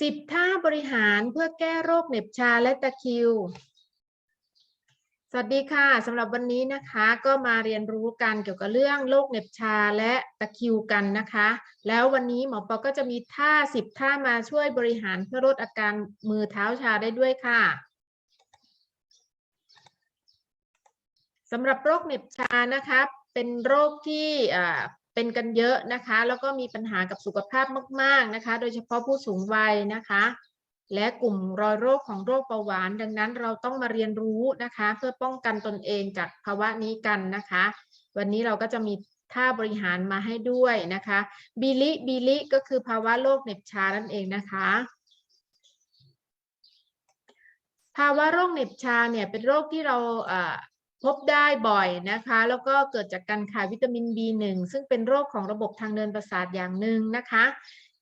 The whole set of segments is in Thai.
สิบท่าบริหารเพื่อแก้โรคเหน็บชาและตะคิว สวัสดีค่ะสำหรับวันนี้นะคะก็มาเรียนรู้กันเกี่ยวกับเรื่องโรคเหน็บชาและตะคิวกันนะคะ แล้ววันนี้หมอปอก็จะมีท่าสิบท่ามาช่วยบริหารเพื่อลดอาการมือเท้าชาได้ด้วยค่ะสำหรับโรคเหน็บชานะคะเป็นโรคที่ เป็นกันเยอะนะคะ แล้วก็มีปัญหากับสุขภาพมาก ๆนะคะ โดยเฉพาะผู้สูงวัยนะคะ และกลุ่มรอยโรคของโรคเบาหวาน ดังนั้นเราต้องมาเรียนรู้นะคะ เพื่อป้องกันตนเองจากภาวะนี้กันนะคะ วันนี้เราก็จะมีท่าบริหารมาให้ด้วยนะคะบิลิบิลิก็คือภาวะโรคเหน็บชานั่นเองนะคะภาวะโรคเหน็บชาเนี่ยเป็นโรคที่เราอ่า พบได้บ่อยนะคะ แล้วก็เกิดจากการขาดวิตามิน B1 ซึ่งเป็นโรคของระบบทางเดินประสาทอย่างหนึ่งนะคะ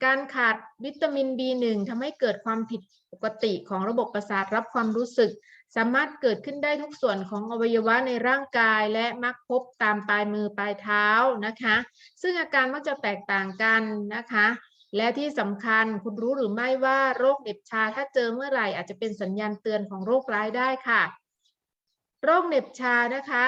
การขาดวิตามิน B1 ทำให้เกิดความผิดปกติของระบบประสาทรับความรู้สึก สามารถเกิดขึ้นได้ทุกส่วนของอวัยวะในร่างกาย และมักพบตามปลายมือปลายเท้านะคะ ซึ่งอาการมักจะแตกต่างกันนะคะและที่สำคัญคุณรู้หรือไม่ว่าโรคเหน็บชาถ้าเจอเมื่อไหร่อาจจะเป็นสัญญาณเตือนของโรคร้ายได้ค่ะ โรคเหน็บชานะคะ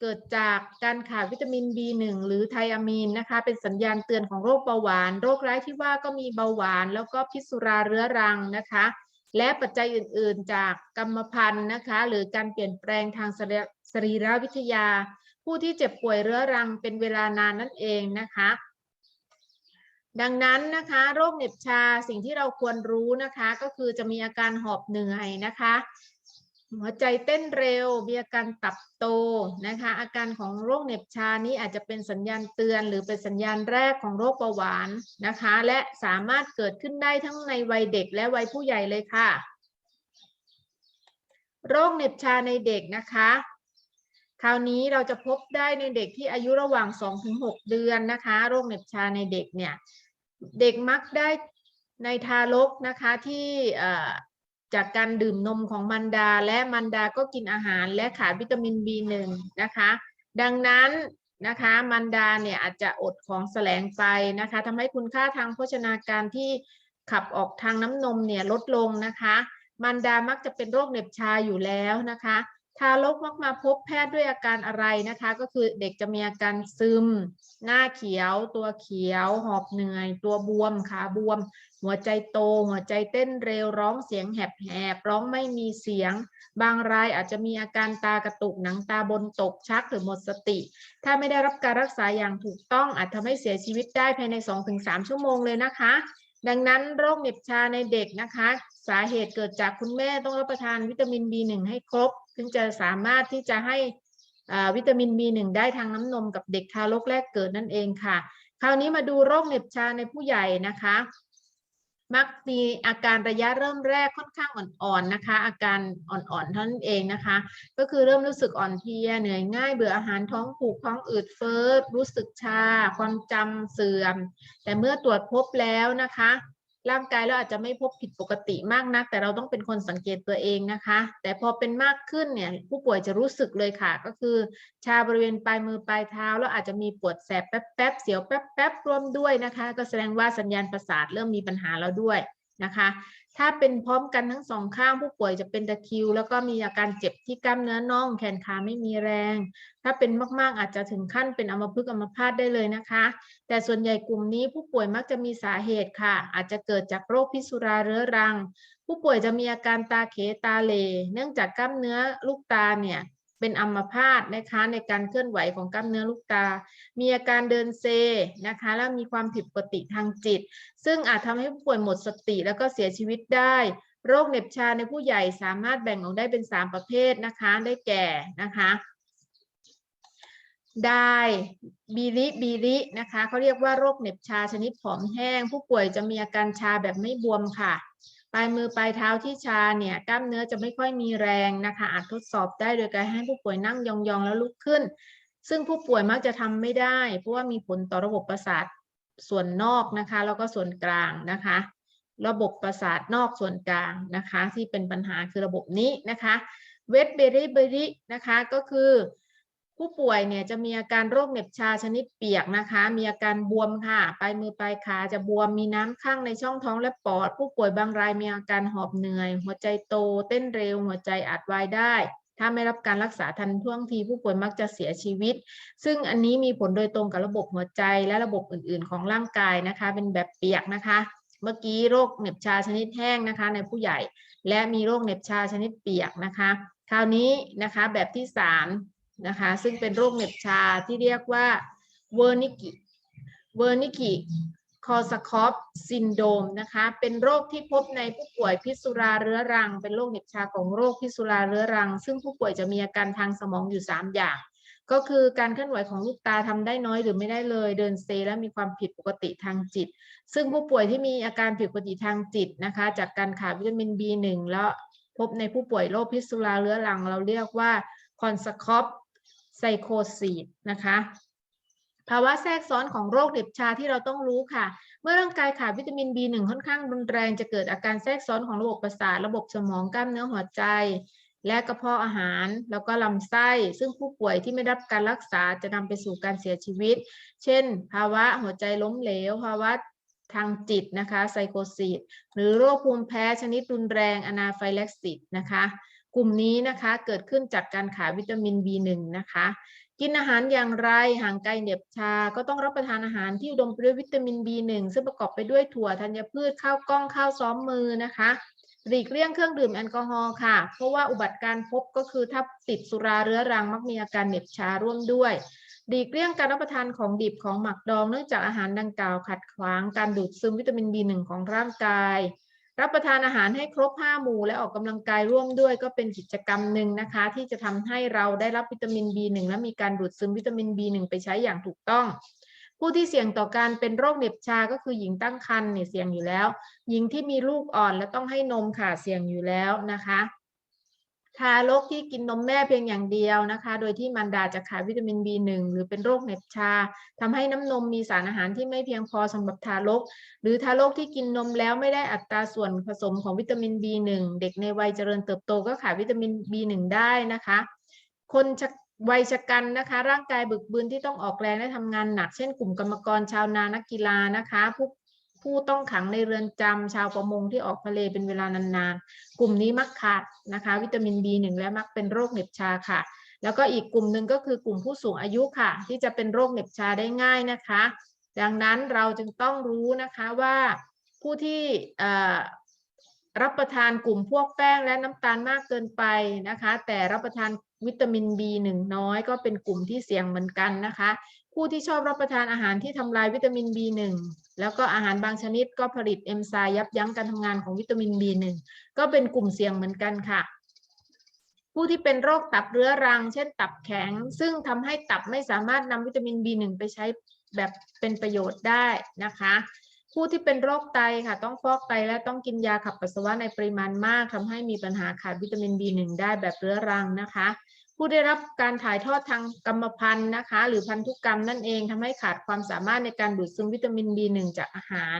เกิดจากการขาดวิตามิน B1 หรือไทอะมีนนะคะ เป็นสัญญาณเตือนของโรคเบาหวาน โรคร้ายที่ว่าก็มีเบาหวาน แล้วก็พิษสุราเรื้อรังนะคะ และปัจจัยอื่นๆ จากกรรมพันธุ์นะคะ หรือการเปลี่ยนแปลงทางสรีสรีรวิทยา ผู้ที่เจ็บป่วยเรื้อรังเป็นเวลานานนั่นเองนะคะดังนั้นนะคะโรคเหน็บชาสิ่งที่เราควรรู้นะคะ ก็คือจะมีอาการหอบเหนื่อยนะคะ หัวใจเต้นเร็วมีอาการตับโตนะคะ อาการของโรคเหน็บชานี้อาจจะเป็นสัญญาณเตือน หรือเป็นสัญญาณแรกของโรคเบาหวานนะคะ และสามารถเกิดขึ้นได้ทั้งในวัยเด็กและวัยผู้ใหญ่เลยค่ะ โรคเหน็บชาในเด็กนะคะ คราวนี้เราจะพบได้ในเด็กที่อายุระหว่าง 2-6 เดือนนะคะ โรคเหน็บชาในเด็กเนี่ย เด็กมักได้ในทารกนะคะที่ จากการดื่มนมของมันดา และมันดาก็กินอาหารและขาดวิตามิน B1 นะคะ ดังนั้นนะคะมันดาเนี่ยอาจจะอดของแสลงไปนะคะทำให้คุณค่าทางโภชนาการที่ขับออกทางน้ำนมเนี่ยลดลงนะคะ มันดามักจะเป็นโรคเหน็บชาอยู่แล้วนะคะ ทารกมักมาพบแพทย์ด้วยอาการอะไรนะคะ ก็คือเด็กจะมีอาการซึม หน้าเขียว ตัวเขียว หอบเหนื่อย ตัวบวมขาบวม หัวใจโต หัวใจเต้นเร็วร้องเสียงแหบๆร้องไม่มีเสียง บางรายอาจจะมีอาการตากระตุกหนังตาบนตกชักหรือหมดสติ ถ้าไม่ได้รับการรักษาอย่างถูกต้องอาจทำให้เสียชีวิตได้ภายใน 2-3 ชั่วโมงเลยนะคะ ดังนั้นโรคเหน็บชาในเด็กนะคะ สาเหตุเกิดจากคุณแม่ต้องรับประทานวิตามิน B1 ให้ครบซึ่งจะสามารถที่จะให้วิตามิน B1 ได้ทางน้ำนมกับเด็กทารกแรกเกิดนั่นเองค่ะ คราวนี้มาดูโรคเหน็บชาในผู้ใหญ่นะคะ มักมีอาการระยะเริ่มแรกค่อนข้างอ่อนๆนะคะ อาการอ่อนๆเท่านั้นเองนะคะ ก็คือเริ่มรู้สึกอ่อนเพลียเหนื่อยง่ายเบื่ออาหารท้องผูกท้องอืดเฟ้อรู้สึกชา ความจำเสื่อม แต่เมื่อตรวจพบแล้วนะคะ ร่างกายเราอาจจะไม่พบผิดปกติมากนัก แต่เราต้องเป็นคนสังเกตตัวเองนะคะ แต่พอเป็นมากขึ้นเนี่ยผู้ป่วยจะรู้สึกเลยค่ะ ก็คือ ชาบริเวณปลายมือปลายเท้า แล้วอาจจะมีปวดแสบแป๊บๆเสียวแป๊บๆร่วมด้วยนะคะ ก็แสดงว่าสัญญาณประสาทเริ่มมีปัญหาแล้วด้วย นะคะ ถ้าเป็นพร้อมกันทั้งสองข้างผู้ป่วยจะเป็นตะคิว แล้วก็มีอาการเจ็บที่กล้ามเนื้อน่องแขนขาไม่มีแรง ถ้าเป็นมากๆอาจจะถึงขั้นเป็นอัมพฤกษ์อัมพาตได้เลยนะคะ แต่ส่วนใหญ่กลุ่มนี้ผู้ป่วยมักจะมีสาเหตุค่ะ อาจจะเกิดจากโรคพิษสุราเรื้อรัง ผู้ป่วยจะมีอาการตาเขตาเล เนื่องจากกล้ามเนื้อลูกตาเนี่ย เป็นอัมพาตนะคะในการเคลื่อนไหวของกล้ามเนื้อลูกตา มีอาการเดินเซนะคะ แล้วมีความผิดปกติทางจิต ซึ่งอาจทำให้ผู้ป่วยหมดสติแล้วก็เสียชีวิตได้ โรคเหน็บชาในผู้ใหญ่สามารถแบ่งออกได้เป็น 3 ประเภทนะคะ ได้แก่นะคะได้บีริบีรินะคะเขาเรียกว่าโรคเหน็บชาชนิดผอมแห้ง ผู้ป่วยจะมีอาการชาแบบไม่บวมค่ะ ปลายมือปลายเท้าที่ชาเนี่ยกล้ามเนื้อจะไม่ค่อยมีแรงนะคะ อาจทดสอบได้โดยการให้ผู้ป่วยนั่งยองๆแล้วลุกขึ้น ซึ่งผู้ป่วยมักจะทำไม่ได้ เพราะว่ามีผลต่อระบบประสาทส่วนนอกนะคะ แล้วก็ส่วนกลางนะคะ ระบบประสาทนอกส่วนกลางนะคะ ที่เป็นปัญหาคือระบบนี้นะคะเวทเบริเบรินะคะก็คือ ผู้ป่วยเนี่ยจะมีอาการโรคเหน็บชาชนิดเปียกนะคะ มีอาการบวมค่ะ ปลายมือปลายขาจะบวม มีน้ำข้างในช่องท้องและปอด ผู้ป่วยบางรายมีอาการหอบเหนื่อย หัวใจโต เต้นเร็ว หัวใจอาจวายได้ ถ้าไม่รับการรักษาทันท่วงทีผู้ป่วยมักจะเสียชีวิต ซึ่งอันนี้มีผลโดยตรงกับระบบหัวใจและระบบอื่น ๆ ของร่างกายนะคะ เป็นแบบเปียกนะคะ เมื่อกี้โรคเหน็บชาชนิดแห้งนะคะ ในผู้ใหญ่ และมีโรคเหน็บชาชนิดเปียกนะคะ คราวนี้นะคะแบบที่สาม นะคะซึ่งเป็นโรคเหน็บชาที่เรียกว่าเวอร์นิกิเวอร์นิกิคอสคอปซินโดมนะคะเป็นโรคที่พบในผู้ป่วยพิษสุราเรื้อรัง เป็นโรคเหน็บชาของโรคพิษสุราเรื้อรัง ซึ่งผู้ป่วยจะมีอาการทางสมองอยู่ 3 อย่าง ก็คือการเคลื่อนไหวของลูกตาทำได้น้อยหรือไม่ได้เลย เดินเซและมีความผิดปกติทางจิต ซึ่งผู้ป่วยที่มีอาการผิดปกติทางจิตนะคะ จากการขาดวิตามิน B1 แล้วพบในผู้ป่วยโรคพิษสุราเรื้อรัง เราเรียกว่าคอนสคอป ไซโคซีดนะคะภาวะแทรกซ้อนของโรคเหน็บชาที่เราต้องรู้ค่ะ เมื่อร่างกายขาดวิตามิน B1 ค่อนข้างรุนแรงจะเกิดอาการแทรกซ้อนของระบบประสาทระบบสมองกล้ามเนื้อหัวใจ และกระเพาะอาหาร แล้วก็ลำไส้ ซึ่งผู้ป่วยที่ไม่รับการรักษาจะนำไปสู่การเสียชีวิต เช่น ภาวะหัวใจล้มเหลว ภาวะทางจิตนะคะไซโคซิสหรือโรคภูมิแพ้ชนิดรุนแรงอนาไฟแล็กซิสนะคะ กลุ่มนี้นะคะเกิดขึ้นจากการขาดวิตามิน B1 นะคะ กินอาหารอย่างไรห่างไกลเหน็บชา ก็ต้องรับประทานอาหารที่อุดมไปด้วยวิตามิน B1 ซึ่งประกอบไปด้วยถั่วธัญพืชข้าวกล้องข้าวซ้อมมือนะคะหลีกเลี่ยงเครื่องดื่มแอลกอฮอล์ค่ะ เพราะว่าอุบัติการพบก็คือถ้าติดสุราเรื้อรังมักมีอาการเหน็บชาร่วมด้วยหลีกเลี่ยงการรับประทานของดิบของหมักดองเนื่องจากอาหารดังกล่าวขัดขวางการดูดซึมวิตามิน B1 ของร่างกาย รับประทานอาหารให้ครบ5หมู่และออกกำลังกายร่วมด้วยก็เป็นกิจกรรมหนึ่งนะคะ ที่จะทำให้เราได้รับวิตามิน B1 และมีการดูดซึมวิตามิน B1 ไปใช้อย่างถูกต้อง ผู้ที่เสี่ยงต่อการเป็นโรคเหน็บชาก็คือหญิงตั้งครรภ์เนี่ยเสี่ยงอยู่แล้ว หญิงที่มีลูกอ่อนและต้องให้นมค่ะเสี่ยงอยู่แล้วนะคะ ทารกที่กินนมแม่เพียงอย่างเดียวนะคะ โดยที่มารดาจะขาดวิตามิน B1 หรือเป็นโรคเหน็บชาทำให้น้ำนมมีสารอาหารที่ไม่เพียงพอสำหรับทารก หรือทารกที่กินนมแล้วไม่ได้อัตราส่วนผสมของวิตามิน B1 เด็กในวัยเจริญเติบโตก็ขาดวิตามิน B1 ได้นะคะ คนชวัยชะกันนะคะ ร่างกายบึกบึนที่ต้องออกแรงและทำงานหนัก เช่นกลุ่มกรรมกรชาวนานักกีฬานะคะ ผู้ ผู้ต้องขังในเรือนจำชาวประมงที่ออกทะเลเป็นเวลานานๆ กลุ่มนี้มักขาดนะคะ วิตามิน B1 และมักเป็นโรคเหน็บชาค่ะ แล้วก็อีกกลุ่มหนึ่งก็คือกลุ่มผู้สูงอายุค่ะ ที่จะเป็นโรคเหน็บชาได้ง่ายนะคะ ดังนั้นเราจึงต้องรู้นะคะว่าผู้ที่รับประทานกลุ่มพวกแป้งและน้ำตาลมากเกินไปนะคะ แต่รับประทานวิตามิน B1 น้อยก็เป็นกลุ่มที่เสี่ยงเหมือนกันนะคะ ผู้ที่ชอบรับประทานอาหารที่ทำลายวิตามิน B1 แล้วก็อาหารบางชนิดก็ผลิตเอนไซม์ยับยั้งการทำงานของวิตามิน B1 ก็เป็นกลุ่มเสี่ยงเหมือนกันค่ะ ผู้ที่เป็นโรคตับเรื้อรัง เช่น ตับแข็ง ซึ่งทำให้ตับไม่สามารถนำวิตามิน B1 ไปใช้แบบเป็นประโยชน์ได้นะคะ ผู้ที่เป็นโรคไตค่ะ ต้องฟอกไตและต้องกินยาขับปัสสาวะในปริมาณมากทำให้มีปัญหาขาดวิตามิน B1 ได้แบบเรื้อรังนะคะ ผู้ได้รับการถ่ายทอดทางกรรมพันธุ์นะคะ หรือพันธุกรรมนั่นเองทำให้ขาดความสามารถในการดูดซึมวิตามิน B1 จากอาหาร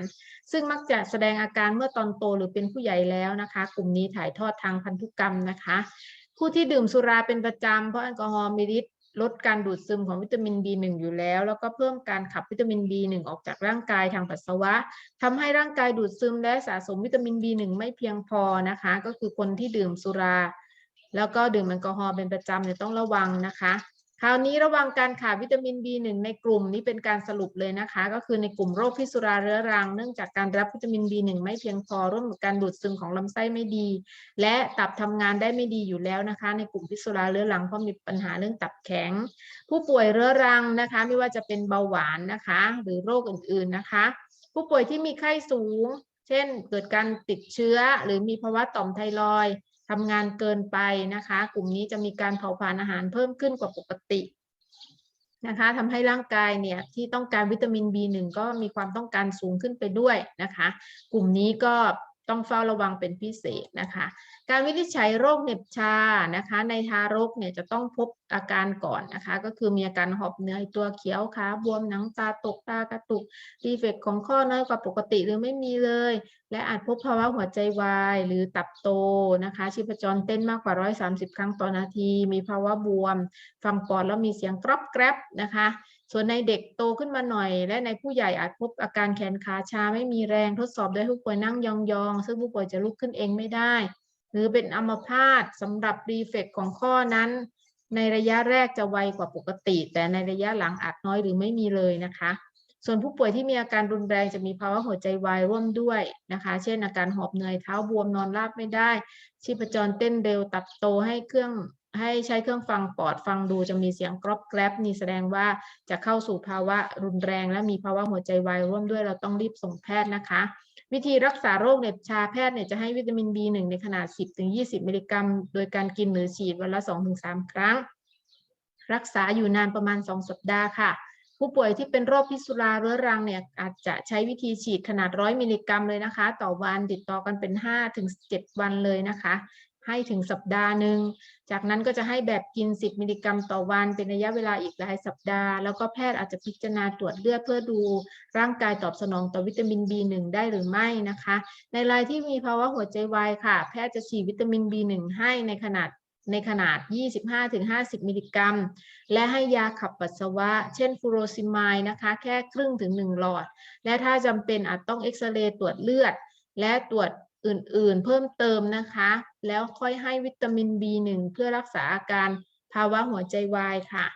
ซึ่งมักจะแสดงอาการเมื่อตอนโตหรือเป็นผู้ใหญ่แล้วนะคะ กลุ่มนี้ถ่ายทอดทางพันธุกรรมนะคะ ผู้ที่ดื่มสุราเป็นประจำเพราะแอลกอฮอล์มีฤทธิ์ลดการดูดซึมของวิตามิน B1 อยู่แล้ว แล้วก็เพิ่มการขับวิตามิน B1 ออกจากร่างกายทางปัสสาวะทำให้ร่างกายดูดซึมและสะสมวิตามิน B1 ไม่เพียงพอนะคะ ก็คือคนที่ดื่มสุรา แล้วก็ดื่มแอลกอฮอล์เป็นประจำเนี่ยต้องระวังนะคะ คราวนี้ระวังการขาดวิตามิน B1 ในกลุ่มนี้เป็นการสรุปเลยนะคะ ก็คือในกลุ่มโรคพิษสุราเรื้อรัง เนื่องจากการรับวิตามิน B1 ไม่เพียงพอร่วมกับการดูดซึมของลำไส้ไม่ดี และตับทำงานได้ไม่ดีอยู่แล้วนะคะ ในกลุ่มพิษสุราเรื้อรังเพราะมีปัญหาเรื่องตับแข็ง ผู้ป่วยเรื้อรังนะคะ ไม่ว่าจะเป็นเบาหวานนะคะ หรือโรคอื่นๆนะคะ ผู้ป่วยที่มีไข้สูง เช่น เกิดการติดเชื้อ หรือมีภาวะต่อมไทรอย ทำงานเกินไปนะคะ กลุ่มนี้จะมีการเผาผลาญอาหารเพิ่มขึ้นกว่าปกตินะคะทำให้ร่างกายเนี่ยที่ต้องการวิตามิน B1 ก็มีความต้องการสูงขึ้นไปด้วยนะคะ กลุ่มนี้ก็ต้องเฝ้าระวังเป็นพิเศษนะคะ การวินิจฉัยโรคเหน็บชานะคะ ในทารกเนี่ยจะต้องพบอาการก่อนนะคะ ก็คือมีอาการหอบเหนื่อยตัวเขียวขาบวมหนังตาตกตากระตุกดีเฟกของข้อน้อยกว่าปกติหรือไม่มีเลย และอาจพบภาวะหัวใจวาย หรือตับโตนะคะ ชีพจรเต้นมากกว่า 130 ครั้งต่อนาที มีภาวะบวม ฟังปอดแล้วมีเสียงกรอบแกรบนะคะส่วนในเด็กโตขึ้นมาหน่อย และในผู้ใหญ่อาจพบอาการแขนขาชาไม่มีแรงทดสอบโดยผู้ป่วยนั่งยองๆ ซึ่งผู้ป่วยจะลุกขึ้นเองไม่ได้ หรือเป็นอัมพาตสำหรับรีเฟกของข้อนั้น ในระยะแรกจะไวกว่าปกติ แต่ในระยะหลังอาจน้อยหรือไม่มีเลยนะคะ ส่วนผู้ป่วยที่มีอาการรุนแรงจะมีภาวะหัวใจวายร่วมด้วยนะคะ เช่นอาการหอบเหนื่อยเท้าบวมนอนราบไม่ได้ ชีพจรเต้นเร็วตับโตให้เครื่องให้ใช้เครื่องฟังปอดฟังดูจะมีเสียงกรอบแกรบนี่แสดงว่าจะเข้าสู่ภาวะรุนแรง และมีภาวะหัวใจวายร่วมด้วยเราต้องรีบส่งแพทย์นะคะ วิธีรักษาโรคเหน็บชาแพทย์เนี่ยจะให้วิตามิน B1 ในขนาด 10-20 มิลลิกรัม โดยการกินหรือฉีดวันละ 2-3 ครั้ง รักษาอยู่นานประมาณ 2 สัปดาห์ค่ะ ผู้ป่วยที่เป็นโรคพิษสุราเรื้อรังเนี่ยอาจจะใช้วิธีฉีดขนาด 100 มิลลิกรัมเลยนะคะ ต่อวันติดต่อกันเป็น 5-7 วันเลยนะคะ ให้ถึงสัปดาห์หนึ่ง จากนั้นก็จะให้แบบกิน 10 มิลลิกรัมต่อวัน เป็นระยะเวลาอีกหลายสัปดาห์ แล้วก็แพทย์อาจจะพิจารณาตรวจเลือดเพื่อดูร่างกายตอบสนองต่อวิตามิน B1 ได้หรือไม่นะคะ ในรายที่มีภาวะหัวใจวายค่ะ แพทย์จะฉีดวิตามิน B1 ให้ในขนาดในขนาด 25-50 มิลลิกรัม และให้ยาขับปัสสาวะ เช่นฟูโรซิมายนะคะ แค่ครึ่งถึง 1 หลอด และถ้าจำเป็นอาจต้องเอ็กซเรย์ตรวจเลือด และตรวจ อื่นๆ เพิ่มเติมนะคะ แล้วค่อยให้วิตามิน B1 เพื่อรักษาอาการภาวะหัวใจวายค่ะ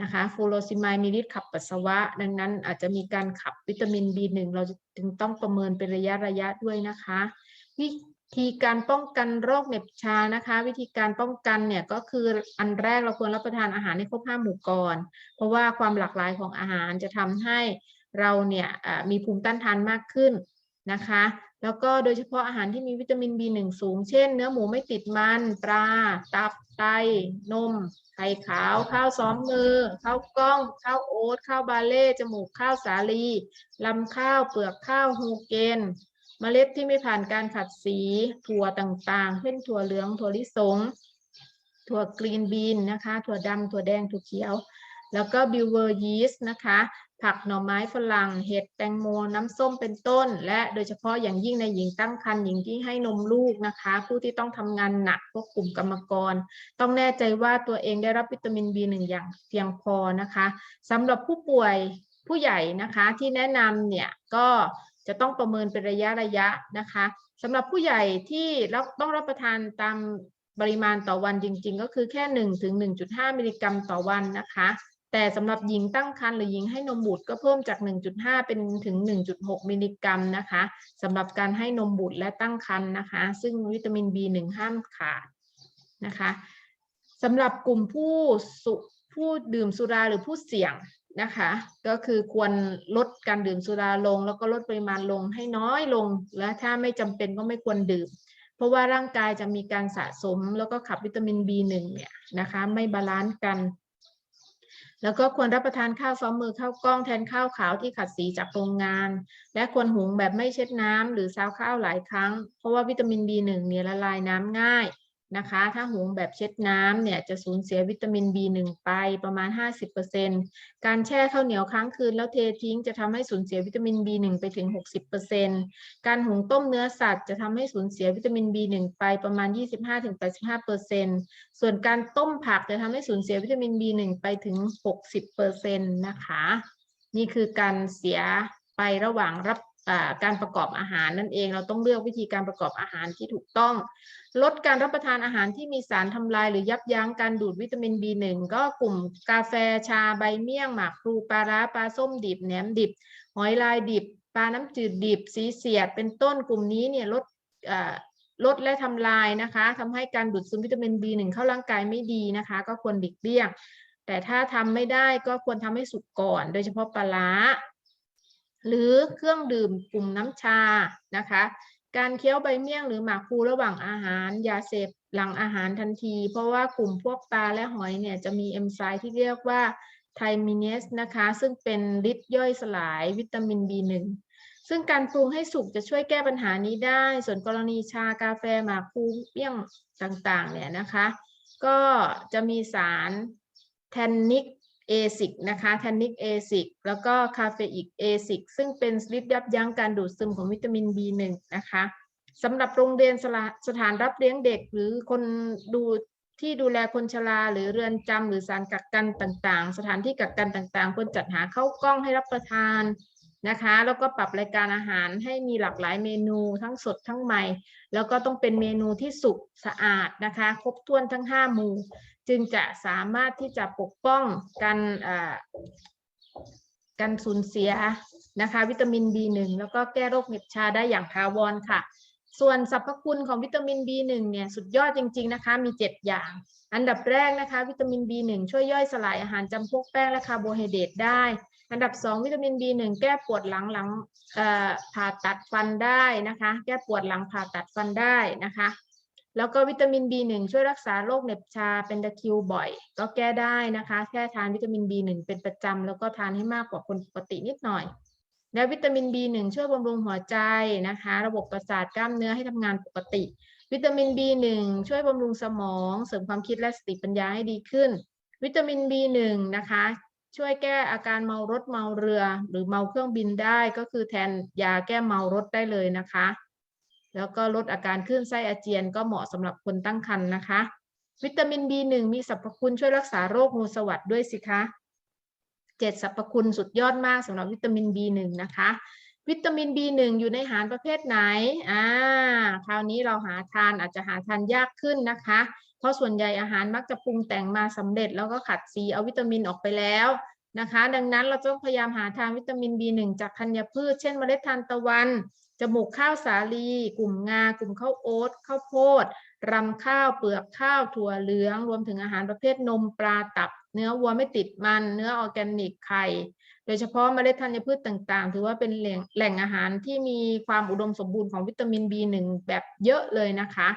นะคะฟูโรซิมายมีฤทธิ์ขับปัสสาวะ ดังนั้นอาจจะมีการขับวิตามิน B1 เราจึงต้องประเมินเป็นระยะระยะด้วยนะคะ วิธีการป้องกันโรคเหน็บชานะคะ วิธีการป้องกันเนี่ยก็คืออันแรกเราควรรับประทานอาหารให้ครบห้าหมู่ก่อน เพราะว่าความหลากหลายของอาหารจะทำให้เราเนี่ยมีภูมิต้านทานมากขึ้นนะคะ แล้วก็โดยเฉพาะอาหารที่มีวิตามิน B1 สูง เช่น เนื้อหมูไม่ติดมัน ปลา ตับ ไต นม ไข่ขาว ข้าวซ้อมมือ ข้าวกล้อง ข้าวโอ๊ต ข้าวบาเล่ จมูกข้าวสาลี ลำข้าว เปลือกข้าวฮูเกน เมล็ดที่ไม่ผ่านการขัดสี ถั่วต่างๆ เช่นถั่วเหลือง ถั่วลิสง ถั่วกรีนบีนนะคะ ถั่วดำ ถั่วแดง ถั่วเขียว แล้วก็บิวเวอร์ยีสต์นะคะ ผักหน่อไม้ฝรั่ง เห็ดแตงโมน้ำส้มเป็นต้น และโดยเฉพาะอย่างยิ่งในหญิงตั้งครรภ์หญิงที่ให้นมลูกนะคะ ผู้ที่ต้องทำงานหนักพวกกลุ่มกรรมกร ต้องแน่ใจว่าตัวเองได้รับวิตามิน B1 อย่างเพียงพอนะคะสำหรับผู้ป่วยผู้ใหญ่นะคะที่แนะนำเนี่ยก็จะต้องประเมินเป็นระยะระยะนะคะสำหรับผู้ใหญ่ที่รับต้องรับประทานตามปริมาณต่อวันจริง ๆ ก็คือแค่1ถึง1.5 มิลลิกรัมต่อวันนะคะ แต่สำหรับหญิงตั้งครรภ์หรือหญิงให้นมบุตรก็เพิ่มจาก 1.5 เป็นถึง 1.6 มิลลิกรัมนะคะสำหรับการให้นมบุตรและตั้งครรภ์นะคะ ซึ่งวิตามิน B1 ห้ามขาดนะคะสำหรับกลุ่มผู้สุผู้ดื่มสุราหรือผู้เสี่ยงนะคะ ก็คือควรลดการดื่มสุราลง แล้วก็ลดปริมาณลงให้น้อยลง และถ้าไม่จำเป็นก็ไม่ควรดื่ม เพราะว่าร่างกายจะมีการสะสมแล้วก็ขับวิตามิน B1 เนี่ยนะคะ ไม่บาลานซ์กัน แล้วก็ควรรับประทานข้าวซ้อมมือข้าวกล้องแทนข้าวขาวที่ขัดสีจากโรงงาน และควรหุงแบบไม่เช็ดน้ำหรือซาวข้าวหลายครั้ง เพราะว่าวิตามิน B1 เนี่ยละลายน้ำง่าย นะคะ ถ้าหุงแบบเช็ดน้ำเนี่ยจะสูญเสียวิตามิน B1 ไปประมาณ 50%การแช่ข้าวเหนียวค้างคืนแล้วเททิ้งจะทำให้สูญเสียวิตามิน B1 ไปถึง 60%การหุงต้มเนื้อสัตว์จะทำให้สูญเสียวิตามิน B1 ไปประมาณ 25-85%ส่วนการต้มผักจะทำให้สูญเสียวิตามิน B1 ไปถึง 60%นะคะ นี่คือการเสียไประหว่างรับ การประกอบอาหารนั่นเองเราต้องเลือกวิธีการประกอบอาหารที่ถูกต้อง ลดการรับประทานอาหารที่มีสารทำลาย หรือยับยั้งการดูดวิตามิน B1 ก็กลุ่มกาแฟชาใบเมี่ยง หมากพลูปลาร้าปลาส้มดิบแหนมดิบ หอยลายดิบ ปลาน้ำจืดดิบ สีเสียด เป็นต้นกลุ่มนี้เนี่ยลดลดและทำลายนะคะทำให้การดูดซึมวิตามิน B1 เข้าร่างกายไม่ดีนะคะ ก็ควรหลีกเลี่ยงแต่ถ้าทำไม่ได้ก็ควรทำให้สุกก่อน โดยเฉพาะปลาร้า หรือเครื่องดื่มกลุ่มน้ำชานะคะ การเคี้ยวใบเมี่ยงหรือหมากพลูระหว่างอาหารยาเสพหลังอาหารทันที เพราะว่ากลุ่มพวกปลาและหอยเนี่ยจะมีเอนไซม์ที่เรียกว่าไทมิเนสนะคะ ซึ่งเป็นฤทธิ์ย่อยสลายวิตามิน B1 ซึ่งการปรุงให้สุกจะช่วยแก้ปัญหานี้ได้ ส่วนกรณีชากาแฟหมากพลูเปี้ยงต่างๆเนี่ยนะคะ ก็จะมีสารแทนนิก เอซิกนะคะแทนนิกเอซิกแล้วก็คาเฟอิกเอซิกซึ่งเป็นฤทธิ์ยับยั้งการดูดซึมของวิตามิน B1 นะคะสำหรับโรงเรียนสสถานรับเลี้ยงเด็ก หรือคนดูที่ดูแลคนชราหรือเรือนจำหรือสถารกักกันต่างๆ สถานที่กักกันต่างๆควรจัดหาเข้ากล้องให้รับประทานนะคะ แล้วก็ปรับรายการอาหารให้มีหลากหลายเมนูทั้งสดทั้งใหม่ แล้วก็ต้องเป็นเมนูที่สุกสะอาดนะคะ ครบถ้วนทั้ง 5 หมู่ จึงจะสามารถที่จะปกป้องกันอ่าการสูญเสียนะคะ วิตามิน B1 แล้วก็แก้โรคเห็บชาได้อย่างถาวรค่ะ ส่วนสรรพคุณของวิตามิน B1 เนี่ยสุดยอดจริง ๆนะคะ มี 7 อย่าง อันดับแรกนะคะ วิตามิน B1 ช่วยย่อยสลายอาหารจำพวกแป้งและคาร์โบไฮเดรตได้ อันดับ 2 วิตามิน B1 แก้ปวดหลังหลังผ่าตัดฟันได้นะคะ แก้ปวดหลังผ่าตัดฟันได้นะคะ แล้วก็วิตามิน B1 ช่วยรักษาโรคเหน็บชาเป็นตะคิวบ่อย ก็แก้ได้นะคะแค่ทานวิตามิน B1 เป็นประจำแล้วก็ทานให้มากกว่าคนปกตินิดหน่อย และวิตามิน B1 ช่วยบำรุงหัวใจนะคะ ระบบประสาทกล้ามเนื้อให้ทำงานปกติ วิตามิน B1 ช่วยบำรุงสมอง เสริมความคิดและสติปัญญาให้ดีขึ้น วิตามิน B1 นะคะช่วยแก้อาการเมารถเมาเรือ หรือเมาเครื่องบินได้ก็คือแทนยาแก้เมารถได้เลยนะคะ แล้วก็ลดอาการคลื่นไส้อาเจียนก็เหมาะสำหรับคนตั้งครรภ์นะคะ วิตามิน B1 มีสรรพคุณช่วยรักษาโรคงูสวัสด์ด้วยสิคะเจ็ดสรรพคุณสุดยอดมากสำหรับวิตามิน B1 นะคะ วิตามิน B1 อยู่ในอาหารประเภทไหนอ่าคราวนี้เราหาทานอาจจะหาทานยากขึ้นนะคะ เพราะส่วนใหญ่อาหารมักจะปรุงแต่งมาสำเร็จแล้วก็ขัดสีเอาวิตามินออกไปแล้วนะคะ ดังนั้นเราต้องพยายามหาทานวิตามิน B1 จากธัญพืช เช่นเมล็ดทานตะวัน มูกข้าวสาลี กลุ่มงากลุ่มข้าวโอ๊ตข้าวโพดรำข้าวเปลือกข้าวถั่วเหลือง รวมถึงอาหารประเภทนมปลาตับ เนื้อวัวไม่ติดมัน เนื้อออร์แกนิกไข่โดยเฉพาะเมล็ดธัญพืชต่างๆ ถือว่าเป็นแหล่งแหล่งอาหารที่มีความอุดมสมบูรณ์ของวิตามิน B1 แบบเยอะเลยนะคะ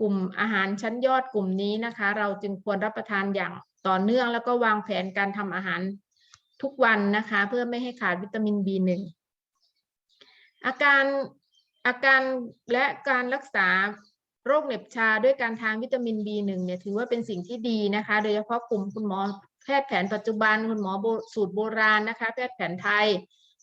กลุ่มอาหารชั้นยอดกลุ่มนี้นะคะ เราจึงควรรับประทานอย่างต่อเนื่องแล้วก็วางแผนการทำอาหารทุกวันนะคะ เพื่อไม่ให้ขาดวิตามิน B1 อาการอาการและการรักษาโรคเหน็บชาด้วยการทานวิตามิน B1 เนี่ยถือว่าเป็นสิ่งที่ดีนะคะ โดยเฉพาะกลุ่มคุณหมอแพทย์แผนปัจจุบันคุณหมอสูตรโบราณนะคะ แพทย์แผนไทย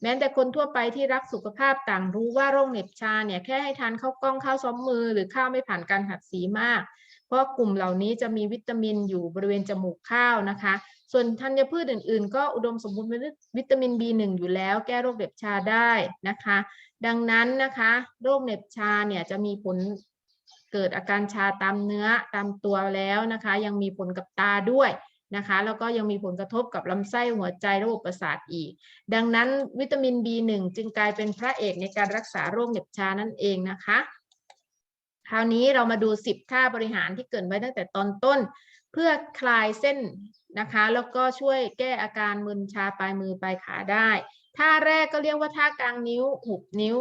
แม้แต่คนทั่วไปที่รักสุขภาพต่างรู้ว่าโรคเหน็บชาเนี่ยแค่ให้ทานข้าวกล้องข้าวซ้อมมือ หรือข้าวไม่ผ่านการหัดสีมาก เพราะกลุ่มเหล่านี้จะมีวิตามินอยู่บริเวณจมูกข้าวนะคะ ส่วนธัญพืชอื่นๆ ก็อุดมสมบูรณ์ไปด้วยวิตามิน B1 อยู่แล้ว แก้โรคเหน็บชาได้นะคะ ดังนั้นนะคะ โรคเหน็บชาเนี่ยจะมีผลเกิดอาการชาตามเนื้อตามตัวแล้วนะคะ ยังมีผลกับตาด้วยนะคะ แล้วก็ยังมีผลกระทบกับลำไส้หัวใจระบบประสาทอีก ดังนั้นวิตามิน B1 จึงกลายเป็นพระเอกในการรักษาโรคเหน็บชานั่นเองนะคะ คราวนี้เรามาดู 10 ท่าบริหารที่เกิดไว้ตั้งแต่ตอนต้น พื่อคลายเส้นนะคะ แล้วก็ช่วยแก้อาการมึนชาปลายมือปลายขาได้ท่าแรกก็เรียกว่าท่ากลางนิ้วหุบนิ้ว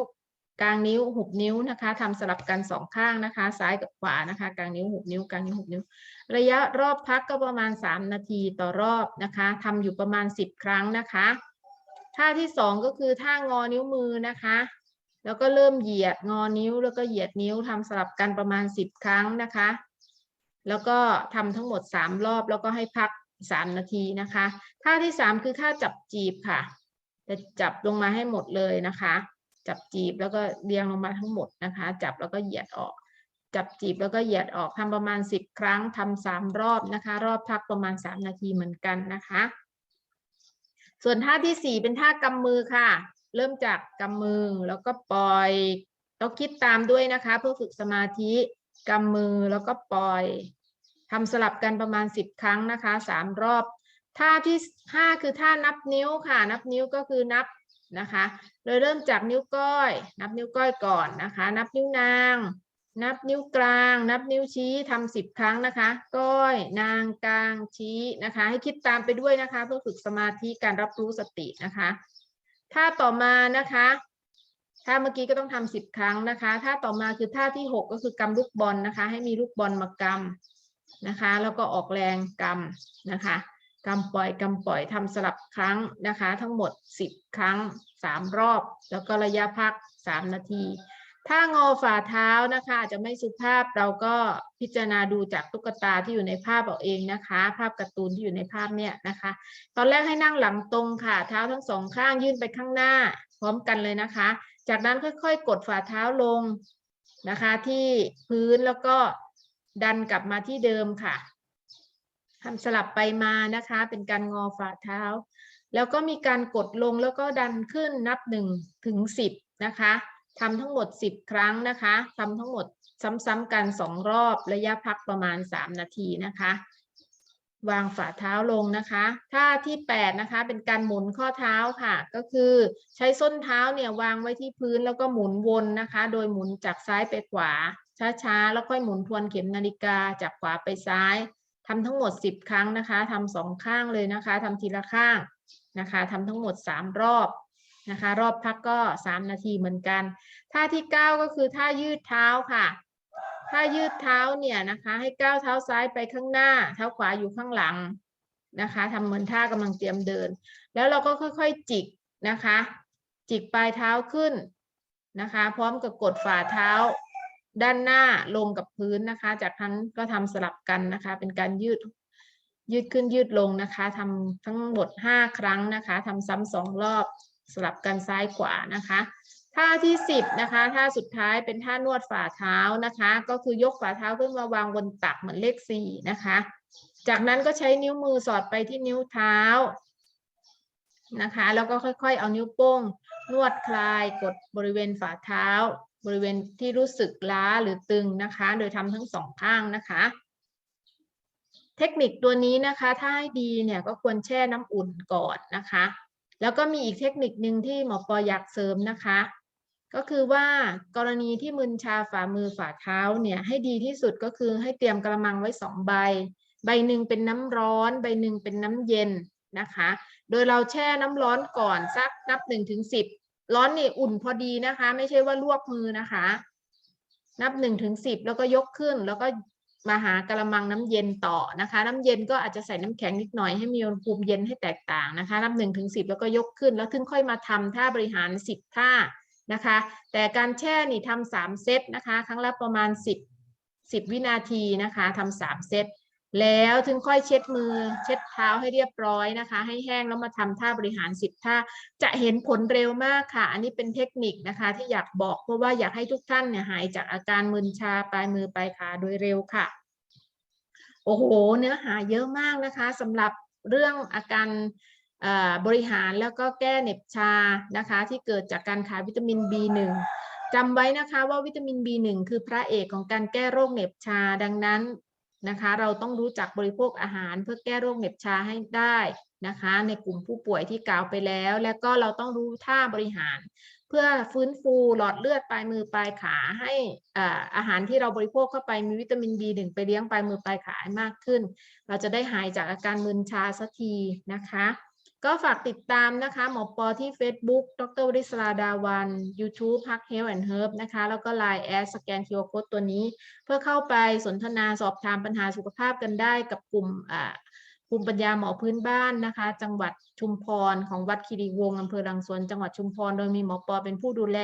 กลางนิ้วหุบนิ้วนะคะทำสลับกันสองข้างนะคะ ซ้ายกับขวานะคะกลางนิ้วหุบนิ้วกลางนิ้วหุบนิ้ว ระยะรอบพักก็ประมาณ 3 นาทีต่อรอบนะคะทำอยู่ประมาณ 10 ครั้งนะคะท่าที่สองก็คือท่างอนิ้วมือนะคะแล้วก็เริ่มเหยียดงอนิ้วแล้วก็เหยียดนิ้วทำสลับกันประมาณ 10 ครั้งนะคะ แล้วก็ทำทั้งหมด 3 รอบแล้วก็ให้พัก 3 นาทีนะคะ ท่าที่ 3 คือท่าจับจีบค่ะ จะจับลงมาให้หมดเลยนะคะ จับจีบแล้วก็เรียงลงมาทั้งหมดนะคะ จับแล้วก็เหยียดออก จับจีบแล้วก็เหยียดออกทำประมาณ 10 ครั้งทำสามรอบนะคะ รอบพักประมาณ 3 นาทีเหมือนกันนะคะ ส่วนท่าที่ 4 เป็นท่ากำมือค่ะ เริ่มจากกำมือแล้วก็ปล่อยต้องคิดตามด้วยนะคะ เพื่อฝึกสมาธิกำมือแล้วก็ปล่อย ทำสลับกันประมาณ 10 ครั้งนะคะสามรอบ ท่าที่ 5 คือท่านับนิ้วค่ะ นับนิ้วก็คือนับนะคะโดยเริ่มจากนิ้วก้อย นับนิ้วก้อยก่อนนะคะ นับนิ้วนาง นับนิ้วกลาง นับนิ้วชี้ทำสิบครั้งนะคะ ก้อยนางกลางชี้นะคะ ให้คิดตามไปด้วยนะคะ เพื่อฝึกสมาธิการรับรู้สตินะคะท่าต่อมานะคะท่าเมื่อกี้ก็ต้องทำสิบครั้งนะคะท่าต่อมาคือท่าที่หกก็คือกำลูกบอลนะคะ ให้มีลูกบอลมากำ นะคะ แล้วก็ออกแรงกำนะคะกำปล่อยกำปล่อยทำสลับครั้งนะคะ ทั้งหมด 10 ครั้ง 3 รอบ แล้วก็ระยะพัก 3 นาที ถ้างอฝ่าเท้านะคะอาจจะไม่สุภาพเราก็พิจารณาดูจากตุ๊กตาที่อยู่ในภาพเอาเองนะคะ ภาพการ์ตูนที่อยู่ในภาพเนี่ยนะคะ ตอนแรกให้นั่งหลังตรงค่ะ เท้าทั้งสองข้างยื่นไปข้างหน้า พร้อมกันเลยนะคะ จากนั้นค่อยๆ กดฝ่าเท้าลงนะคะที่พื้นแล้วก็ ดันกลับมาที่เดิมค่ะทำสลับไปมานะคะ เป็นการงอฝ่าเท้า แล้วก็มีการกดลงแล้วก็ดันขึ้นนับหนึ่งถึงสิบนะคะทำทั้งหมด 10 ครั้งนะคะทำทั้งหมดซ้ำๆกัน 2 รอบระยะพักประมาณ 3 นาทีนะคะ วางฝ่าเท้าลงนะคะท่าที่ 8 นะคะ เป็นการหมุนข้อเท้าค่ะ ก็คือใช้ส้นเท้าเนี่ยวางไว้ที่พื้นแล้วก็หมุนวนนะคะ โดยหมุนจากซ้ายไปขวา ช้าๆ แล้วค่อยหมุนทวนเข็มนาฬิกาจากขวาไปซ้ายทำทั้งหมด 10 ครั้งนะคะทำสองข้างเลยนะคะทำทีละข้างนะคะทำทั้งหมด 3 รอบนะคะ รอบพักก็ 3 นาทีเหมือนกัน ท่าที่ 9 ก็คือท่ายืดเท้าค่ะท่ายืดเท้าเนี่ยนะคะ ให้ก้าวเท้าซ้ายไปข้างหน้า เท้าขวาอยู่ข้างหลังนะคะทำเหมือนท่ากำลังเตรียมเดิน แล้วเราก็ค่อยๆจิกนะคะ จิกปลายเท้าขึ้นนะคะ พร้อมกับกดฝ่าเท้า ด้านหน้าลงกับพื้นนะคะ จากนั้นก็ทำสลับกันนะคะ เป็นการยืดยืดขึ้นยืดลงนะคะทำทั้งหมด 5 ครั้งนะคะทำซ้ำสองรอบสลับกันซ้ายขวานะคะท่าที่ 10นะคะท่าสุดท้ายเป็นท่านวดฝ่าเท้านะคะ ก็คือยกฝ่าเท้าขึ้นมาวางบนตักเหมือนเลข4นะคะ จากนั้นก็ใช้นิ้วมือสอดไปที่นิ้วเท้านะคะ แล้วก็ค่อยๆ เอานิ้วโป้ง นวดคลายกดบริเวณฝ่าเท้า บริเวณที่รู้สึกล้าหรือตึงนะคะ โดยทำทั้งสองข้างนะคะ เทคนิคตัวนี้นะคะ ถ้าให้ดีเนี่ยก็ควรแช่น้ำอุ่นก่อนนะคะ แล้วก็มีอีกเทคนิคหนึ่งที่หมอปออยากเสริมนะคะ ก็คือว่ากรณีที่มึนชาฝ่ามือฝ่าเท้าเนี่ยให้ดีที่สุดก็คือให้เตรียมกระมังไว้สองใบ ใบหนึ่งเป็นน้ำร้อน ใบหนึ่งเป็นน้ำเย็นนะคะ โดยเราแช่น้ำร้อนก่อนสักนับหนึ่งถึงสิบ ร้อนนี่อุ่นพอดีนะคะ ไม่ใช่ว่าลวกมือนะคะ นับหนึ่งถึงสิบแล้วก็ยกขึ้น แล้วก็มาหากระมังน้ำเย็นต่อนะคะ น้ำเย็นก็อาจจะใส่น้ำแข็งนิดหน่อยให้มีอุณหภูมิเย็นให้แตกต่างนะคะนับหนึ่งถึงสิบแล้วก็ยกขึ้น แล้วถึงค่อยมาทำท่าบริหารสิบท่านะคะ แต่การแช่นี่ทำสามเซตนะคะ ครั้งละประมาณสิบสิบวินาทีนะคะทำสามเซต แล้วถึงค่อยเช็ดมือ เช็ดเท้าให้เรียบร้อยนะคะ ให้แห้งแล้วมาทำท่าบริหารสิบท่าจะเห็นผลเร็วมากค่ะ อันนี้เป็นเทคนิคนะคะ ที่อยากบอกเพราะว่าอยากให้ทุกท่านเนี่ยหายจากอาการมึนชาปลายมือปลายขาโดยเร็วค่ะ โอ้โห เนื้อหาเยอะมากนะคะสำหรับเรื่องอาการบริหารแล้วก็แก้เหน็บชานะคะ ที่เกิดจากการขาดวิตามิน B1 จำไว้นะคะว่าวิตามิน B1 คือพระเอกของการแก้โรคเหน็บชา ดังนั้น นะคะ เราต้องรู้จักบริโภคอาหารเพื่อแก้โรคเหน็บชาให้ได้นะคะ ในกลุ่มผู้ป่วยที่กล่าวไปแล้ว และก็เราต้องรู้ท่าบริหาร เพื่อฟื้นฟูหลอดเลือดปลายมือปลายขาให้อาอาหารที่เราบริโภคเข้าไปมีวิตามิน B1 ไปเลี้ยงปลายมือปลายขาให้มากขึ้น เราจะได้หายจากอาการมึนชาสักทีนะคะ ก็ฝากติดตามนะคะ หมอปอที่ Facebook ดรวริศราดาวัน YouTube พัก Health and Herb นะคะ แล้วก็ Line แอดสแกน QR Code ตัวนี้ เพื่อเข้าไปสนทนาสอบถามปัญหาสุขภาพกันได้กับกลุ่มอ่ากลุ่มปัญญาหมอพื้นบ้านนะคะ จังหวัดชุมพรของวัดคีรีวงศ์อำเภอรังสวนจังหวัดชุมพร โดยมีหมอปอเป็นผู้ดูแล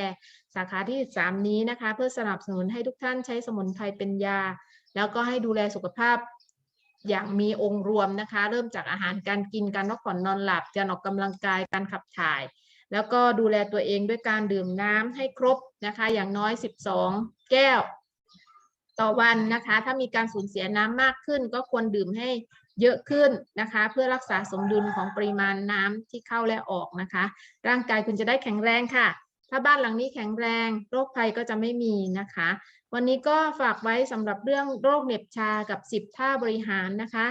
สาขาที่ 3 นี้นะคะ เพื่อสนับสนุนให้ทุกท่านใช้สมุนไพรเป็นยา แล้วก็ให้ดูแลสุขภาพ อย่างมีองค์รวมนะคะ เริ่มจากอาหารการกินการพักผ่อนนอนหลับการออกกำลังกายการขับถ่าย แล้วก็ดูแลตัวเองด้วยการดื่มน้ำให้ครบนะคะ อย่างน้อย 12 แก้ว ต่อวันนะคะ ถ้ามีการสูญเสียน้ำมากขึ้น ก็ควรดื่มให้เยอะขึ้นนะคะ เพื่อรักษาสมดุลของปริมาณน้ำที่เข้าและออกนะคะ ร่างกายคุณจะได้แข็งแรงค่ะ ถ้าบ้านหลังนี้แข็งแรง โรคภัยก็จะไม่มีนะคะ วันนี้ก็ฝากไว้สำหรับเรื่องโรคเหน็บชากับ 10 ท่าบริหารนะคะ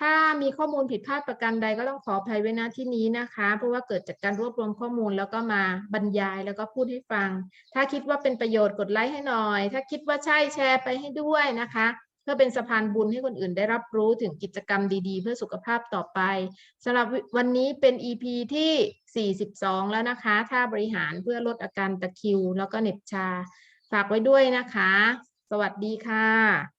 ถ้ามีข้อมูลผิดพลาดประการใดก็ต้องขออภัยไว้ณที่นี้นะคะ เพราะว่าเกิดจากการรวบรวมข้อมูลแล้วก็มาบรรยายแล้วก็พูดให้ฟัง ถ้าคิดว่าเป็นประโยชน์กดไลค์ให้หน่อย ถ้าคิดว่าใช่แชร์ไปให้ด้วยนะคะ เพื่อเป็นสะพานบุญให้คนอื่นได้รับรู้ถึงกิจกรรมดีๆ เพื่อสุขภาพต่อไปสำหรับวันนี้เป็น EP ที่ 42 แล้วนะคะ ท่าบริหารเพื่อลดอาการตะคิว แล้วก็เหน็บชา ฝากไว้ด้วยนะคะ สวัสดีค่ะ